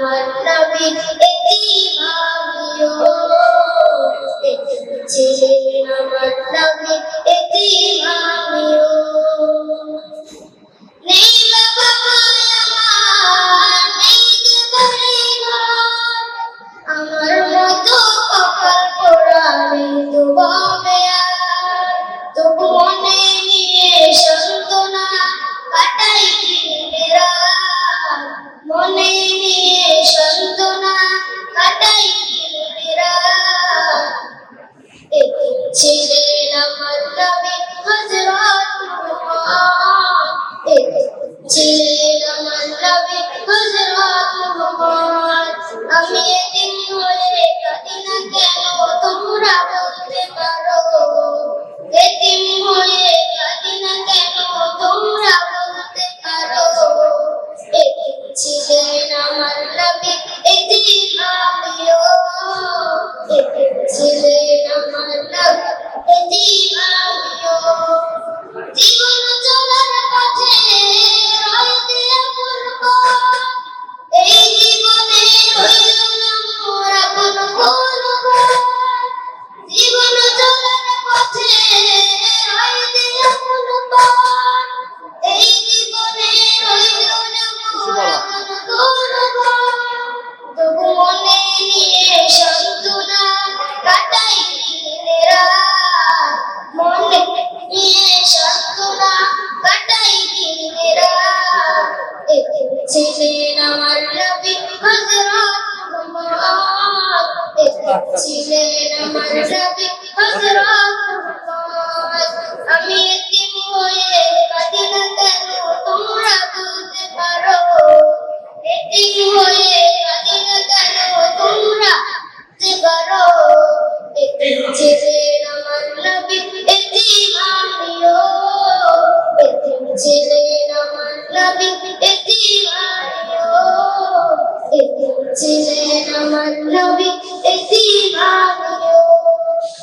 Muhammad Nabi ছিলেন আমার নবী হযরত মুহাম্মদ। ছিলেন আমার নবী হযরত মুহাম্মদ। আমি ছিলেন আমার নবী হযরত মুহাম্মদ। ছিলেন আমার নবী হযরত মুহাম্মদ। আমি এতিম হয়ে কাঁদি তোমরা বলতে পারো। এতিম হয়ে কাঁদি তোমরা বলতে পারো। এতিম ছিলেন আমার নবী এতিম আমিও। এতিম ছিলেন আমার নবী ছিলেন আমার নবী আমিও